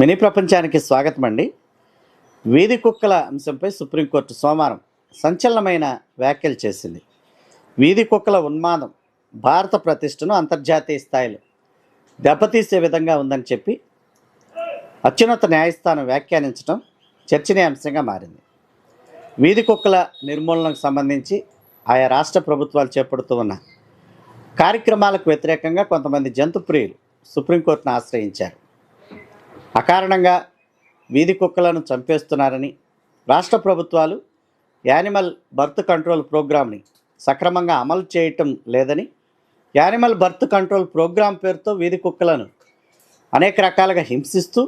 Mini ప్రపంచానికి స్వాగతం అండి. వీధి కుక్కల అంశంపై సుప్రీంకోర్టు సోమవారం సంచలనమైన వ్యాఖ్యలు చేసింది. వీధి కుక్కల ఉన్మాదం భారత ప్రతిష్టను అంతర్జాతీయ స్థాయిలో దెబ్బతీసే విధంగా ఉందని చెప్పి అత్యున్నత న్యాయస్థానం వ్యాఖ్యానించడం చర్చనీయాంశంగా మారింది. వీధి కుక్కల నిర్మూలనకు సంబంధించి ఆయా రాష్ట్ర ప్రభుత్వాలు చేపడుతూ ఉన్న కార్యక్రమాలకు వ్యతిరేకంగా కొంతమంది జంతు ప్రియులు సుప్రీంకోర్టును ఆశ్రయించారు. అకారణంగా వీధి కుక్కలను చంపేస్తున్నారని రాష్ట్ర ప్రభుత్వాలు యానిమల్ బర్త్ కంట్రోల్ ప్రోగ్రామ్ని సక్రమంగా అమలు చేయటం లేదని యానిమల్ బర్త్ కంట్రోల్ ప్రోగ్రాం పేరుతో వీధి కుక్కలను అనేక రకాలుగా హింసిస్తూ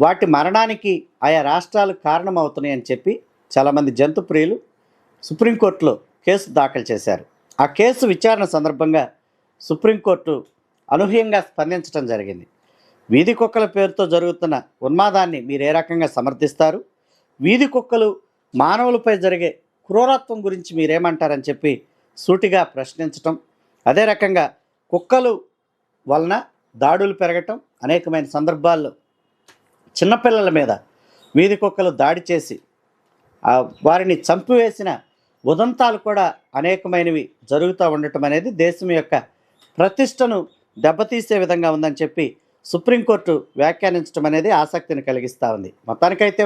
వాటి మరణానికి ఆయా రాష్ట్రాలు కారణమవుతున్నాయని చెప్పి చాలామంది జంతు ప్రియులు సుప్రీంకోర్టులో కేసు దాఖలు చేశారు. ఆ కేసు విచారణ సందర్భంగా సుప్రీంకోర్టు అనూహ్యంగా స్పందించడం జరిగింది. వీధి కుక్కల పేరుతో జరుగుతున్న ఉన్మాదాన్ని మీరు ఏ రకంగా సమర్థిస్తారు? వీధి కుక్కలు మానవులపై జరిగే క్రూరత్వం గురించి మీరేమంటారని చెప్పి సూటిగా ప్రశ్నించటం అదే రకంగా కుక్కలు వలన దాడులు పెరగటం అనేకమైన సందర్భాల్లో చిన్నపిల్లల మీద వీధి కుక్కలు దాడి చేసి వారిని చంపివేసిన ఉదంతాలు కూడా అనేకమైనవి జరుగుతూ ఉండటం అనేది దేశం యొక్క ప్రతిష్టను దెబ్బతీసే విధంగా ఉందని చెప్పి సుప్రీంకోర్టు వ్యాఖ్యానించడం అనేది ఆసక్తిని కలిగిస్తూ ఉంది. మొత్తానికైతే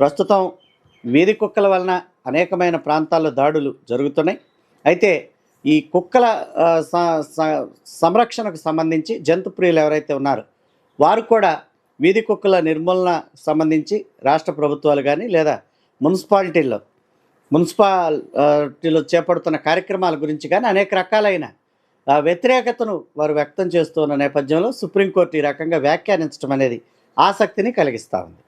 ప్రస్తుతం వీధి కుక్కల వలన అనేకమైన ప్రాంతాల్లో దాడులు జరుగుతున్నాయి. అయితే ఈ కుక్కల స- స- సంరక్షణకు సంబంధించి జంతు ప్రియులు ఎవరైతే ఉన్నారో వారు కూడా వీధి కుక్కల నిర్మూలన సంబంధించి రాష్ట్ర ప్రభుత్వాలు కానీ లేదా మున్సిపాలిటీల్లో మున్సిపాలిటీలో చేపడుతున్న కార్యక్రమాల గురించి కానీ అనేక రకాలైన ఆ, వ్యతిరేకతను వారు వ్యక్తం చేస్తున్న నేపథ్యంలో సుప్రీంకోర్టు ఈ రకంగా వ్యాఖ్యానించడం అనేది ఆసక్తిని కలిగిస్తూ ఉంది.